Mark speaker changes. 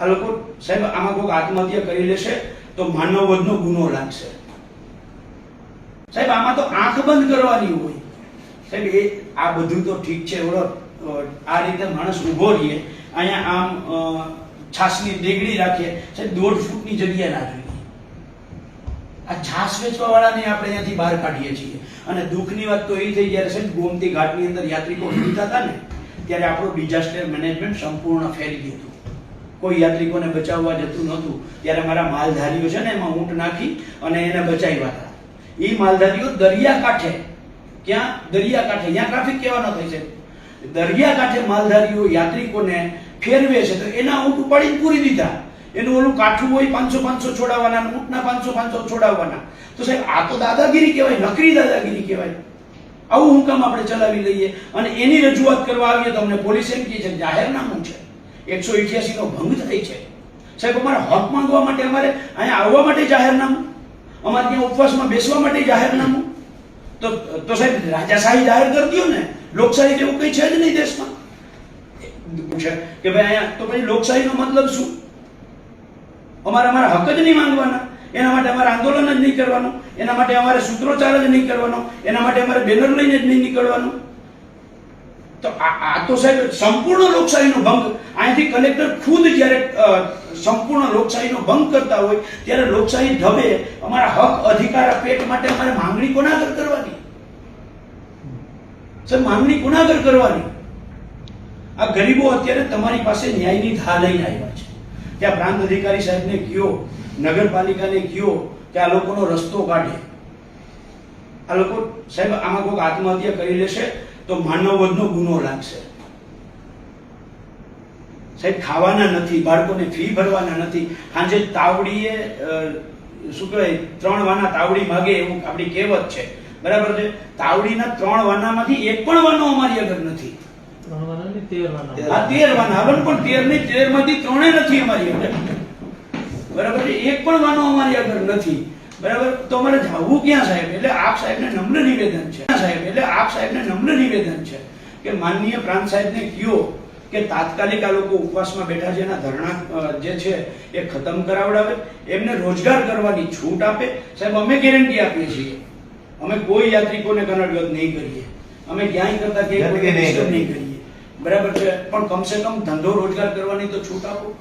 Speaker 1: આ લોકો સાહેબ, આમાં કોઈક આત્મહત્યા કરી લેશે તો માનવવધનો ગુનો લાગશે. સાહેબ, આમાં તો આંખ બંધ કરવાની હોય. સાહેબ, એ આ બધું તો ઠીક છે, ઓલો આ રીતે માણસ ઊભો રહીએ, અહીંયા આમ છાસની દેગડી રાખીએ, સાહેબ, દોઢ ફૂટની જગ્યા ના જોઈએ આ છાસ વેચવા વાળાને આપણે અહીંયાથી બહાર કાઢીએ છીએ. અને દુઃખની વાત તો એ થઈ જ્યારે, સાહેબ, ગોમતી ઘાટની અંદર યાત્રિકો નીકળતા હતા ને, ત્યારે આપણું ડિઝાસ્ટર મેનેજમેન્ટ સંપૂર્ણ ફેરી ગયું હતું. કોઈ યાત્રિકોને બચાવવા જતું નહોતું, ત્યારે મારા માલધારીઓ છે ને એમાં ઊંટ નાખી અને એને બચાવ્યા હતા. એ માલધારીઓ દરિયા કાંઠે ક્યાં? દરિયા કાંઠે ત્યાં ટ્રાફિક કહેવાનો થાય છે? દરિયા કાંઠે માલધારીઓ યાત્રિકોને ફેરવે છે તો એના ઊંટ ઉપાડીને પૂરી દીધા. એનું ઓલું કાઠું હોય પાંચસો પાંચસો છોડાવવાના ઊંટના પાંચસો પાંચસો છોડાવવાના. તો સાહેબ, આ તો દાદાગીરી કહેવાય, નકરી દાદાગીરી કહેવાય. આવું હુકમ આપણે ચલાવી લઈએ અને એની રજૂઆત કરવા આવીએ તો અમને પોલીસ એમ કહે છે જાહેરનામું છે. એકસો નો ભંગ થાય છે. સાહેબ, અમારે હક માંગવા માટે અમારે અહીંયા આવવા માટે જાહેરનામું, અમારે ત્યાં ઉપવાસમાં બેસવા માટે જાહેરનામું. તો તો સાહેબ, રાજાશાહી જાહેર કરી દો ને. લોકશાહી જેવું કઈ છે જ નહીં દેશમાં. પૂછે કે ભાઈ અહીંયા, તો પછી લોકશાહીનો મતલબ શું? અમારે અમારા હક જ નહીં માંગવાના. એના માટે અમારે આંદોલન જ નહીં કરવાનું. એના માટે અમારે સૂત્રોચ્ચાર જ નહીં કરવાનો. એના માટે અમારે બેનર લઈને જ નહીં નીકળવાનું. તો આ તો સાહેબ સંપૂર્ણ લોકશાહીનો ભંગ. અહીંથી કલેક્ટર ખુદ જ્યારે સંપૂર્ણ લોકશાહીનો ભંગ કરતા હોય, ત્યારે લોકશાહી ઢબે અમારા હક, અધિકાર પેટ માટે અમારે માંગણી કોના આગળ કરવાની? સર માંગણી કોના આગળ કરવાની? આ ગરીબો અત્યારે તમારી પાસે ન્યાયની ધા લઈને આવ્યા છે. ત્યાં પ્રાંત અધિકારી સાહેબને કયો, નગરપાલિકાને કયો કે આ લોકોનો રસ્તો કાઢે? આ લોકો સાહેબ, આમાં કોઈક આત્મહત્યા કરી લેશે તો માનવવધનો ગુનો લાગશે. સાહેબ ખાવાના નથી બાળકોને ફી ભરવાના નથી. સાંજે તાવડીએ શું કહેવાય ત્રણ વાના તાવડી માગે એવું આપણી કહેવત છે. બરાબર છે? તાવડીના ત્રણ વાનામાંથી એક પણ વાનો અમારી આગળ નથી.
Speaker 2: ત્રણ વાના તેર વાના.
Speaker 1: આ તેર વાના. હવે પણ તેરની તેરમાંથી ત્રણે નથી અમારી આગળ. બરાબર છે? એક પણ વાનો અમારી આગળ નથી. બરાબર? તો અમારે જવું ક્યાં સાહેબ? એટલે આપ સાહેબને નમ્ર નિવેદન છે. સાહેબ? એટલે આપ સાહેબને નમ્ર નિવેદન છે કે માનનીય પ્રાંત સાહેબને કયો કે તાત્કાલિક આ લોકો ઉપવાસમાં બેઠા છે એના ધરણા જે છે એ ખતમ કરાવડાવે એમને રોજગાર કરવાની છૂટ આપે. સાહેબ અમે ગેરંટી આપીએ છીએ. અમે કોઈ યાત્રિકોને કનડગત નહીં કરીએ. અમે ક્યાંય કરતા ક્યાંય
Speaker 3: કે નહીં કરીએ.
Speaker 1: નહીં કરીએ. બરાબર છે? પણ કમસે કમ ધંધો રોજગાર કરવાની તો છૂટ આપો.